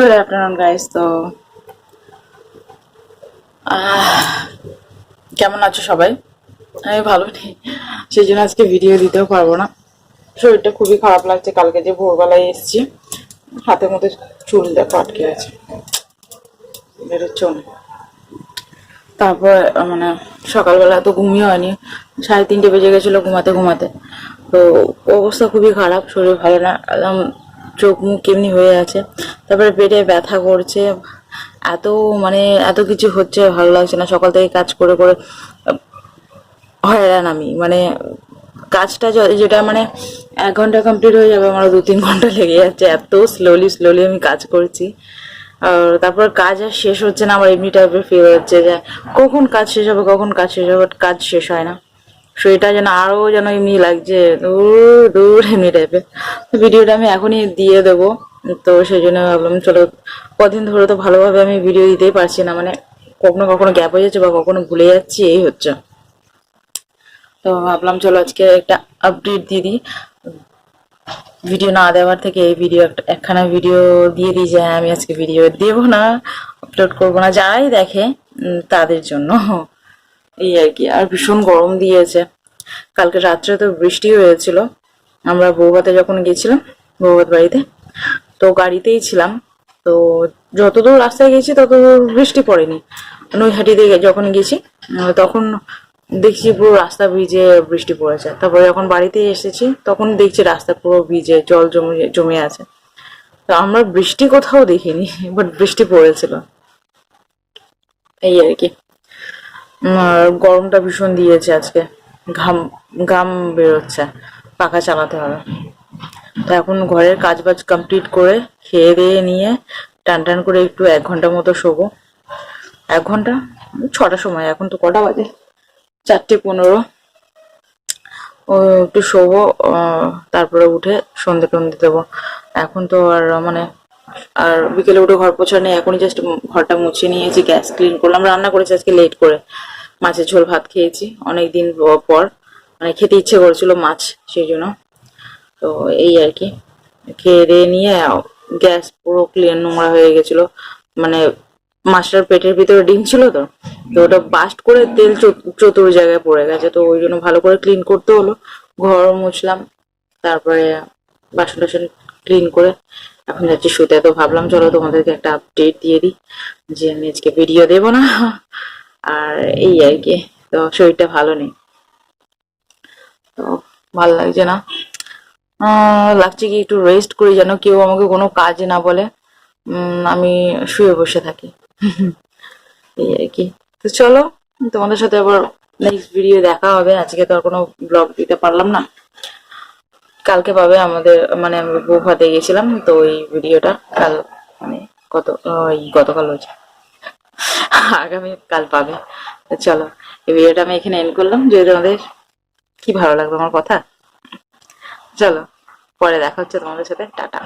Good afternoon guys তো কেমন আছো সবাই? আমি ভালো নেই। সেই জন্য আজকে ভিডিও দিতেও পারব না। শরীরটা খুবই খারাপ লাগছে। কালকে যে ভোরবেলায় এসেছি হাতের মধ্যে চুল দেখো আটকে আছে। বেরোচ্ছ তারপর মানে সকালবেলা তো ঘুমিয়ে হয়নি। সাড়ে তিনটে বেজে গেছিল ঘুমাতে ঘুমাতে। তো অবস্থা খুবই খারাপ, শরীর ভালো না। একদম চোখ মুখ কেমনি হয়ে আছে। তারপরে পেটে ব্যথা করছে। এত মানে এত কিছু হচ্ছে, ভালো লাগছে না। সকাল থেকে কাজ করে করে হয়রান আমি। মানে কাজটা যেটা মানে এক ঘণ্টা কমপ্লিট হয়ে যাবে, আমার দু তিন ঘণ্টা লেগে যাচ্ছে। এত স্লোলি স্লোলি আমি কাজ করছি। আর তারপর কাজ আর শেষ হচ্ছে না। আমার এমনি টাইপের ফিল হচ্ছে যে কখন কাজ শেষ হবে, কখন কাজ শেষ হবে কাজ শেষ হয় না। শরীরটা যেন আরও যেন এমনি লাগছে, দূর দূর এমনি টাইপের ভিডিওটা আমি এখনই দিয়ে দেবো। তো সেই জন্য ভাবলাম, চলো, কদিন ধরে তো ভালোভাবে আমি ভিডিও দিতেই পারছি না। মানে কখনো কখনো গ্যাপ হয়ে যাচ্ছে বা কখনো ভুলে যাচ্ছি, এই হচ্ছে। তো ভাবলাম, চলো, আজকে একটা আপডেট দিয়ে দিই। ভিডিও না দেওয়ার থেকে এই ভিডিও একটা, একখানা ভিডিও দিয়ে দিই যে, আমি আজকে ভিডিও দেব না আপলোড করব না। যারাই দেখে তাদের জন্য। এই আর কি, আর ভীষণ গরম দিয়েছে। কালকে রাত্রে তো বৃষ্টি হয়েছিল। আমরা বৌভাতে যখন গেছিলাম, বৌভাত বাড়িতে, তো গাড়িতেই ছিলাম। তো যতদূর রাস্তায় গেছি, ততদূর বৃষ্টি পড়েনি। নৈহাটি দিয়ে যখন গেছি, তখন দেখছি পুরো রাস্তা ভিজে বৃষ্টি পড়েছে। তারপরে যখন বাড়িতে এসেছি, তখন দেখছি রাস্তা পুরো ভিজে, জল জমে জমে আছে। তো আমরা বৃষ্টি কোথাও দেখিনি বাট বৃষ্টি পড়েছিল। এই আর কি। গরমটা ভীষণ দিয়েছে আজকে। ঘাম ঘাম বেরোচ্ছে, পাখা চালাতে হবে। তো এখন ঘরের কাজ বাজ কমপ্লিট করে খেয়ে দিয়ে নিয়ে টান টান করে একটু এক ঘণ্টা মতো শোবো। এক ঘণ্টা? ছটার সময়, এখন তো কটা বাজে? চারটে পনেরো। একটু শোবো তারপরে উঠে সন্ধে টন্ধে দেবো। এখন তো আর মানে আর বিকেলে উঠে ঘর পোছা নেই, এখনই জাস্ট ঘরটা মুছে নিয়েছি, গ্যাস ক্লিন করলাম। রান্না করেছি আজকে লেট করে। মাছের ঝোল ভাত খেয়েছি অনেক দিন পর। মানে খেতে ইচ্ছে করেছিল মাছ, সেই জন্য। তো এই আর কি। খেয়ে দিয়ে নিয়ে, গ্যাস পুরো ক্লিয়ার নোংরা হয়ে গেছিল। মানে মাছটার পেটের ভিতরে ডিম ছিল তো তো ওটা বাস্ট করে তেল চত- চতুর জায়গায় পড়ে গেছে। তো ওই জন্য ভালো করে ক্লিন করতে হলো। ঘর মুছলাম, তারপরে বাসন টাসন ক্লিন করে এখন যাচ্ছি শুতে। তো ভাবলাম, চলো তোমাদেরকে একটা আপডেট দিয়ে দিই যে আমি আজকে ভিডিও দেবো না। আর এই আর কি। তো শরীরটা ভালো নেই। তো ভালো লাগছে না। লাগছে কি একটু রেস্ট করি যেন কেউ আমাকে কোনো কাজ না বলে। আমি শুয়ে বসে থাকি। এই আর কি। তো চলো, তোমাদের সাথে আবার নেক্সট ভিডিও দেখা হবে। আজকে তো আর কোনো ব্লগ দিতে পারলাম না। কালকে পাবে আমাদের মানে আমি বৌভাতে গেছিলাম তো ওই ভিডিওটা কাল মানে গত ওই গতকাল হয়েছে। আগামী কাল পাবে। চলো, এই ভিডিওটা আমি এখানে এন্ড করলাম। যদি তোমাদের কি ভালো লাগবে আমার কথা, চলো, পরে দেখা হচ্ছে তোমাদের সাথে। টাটা।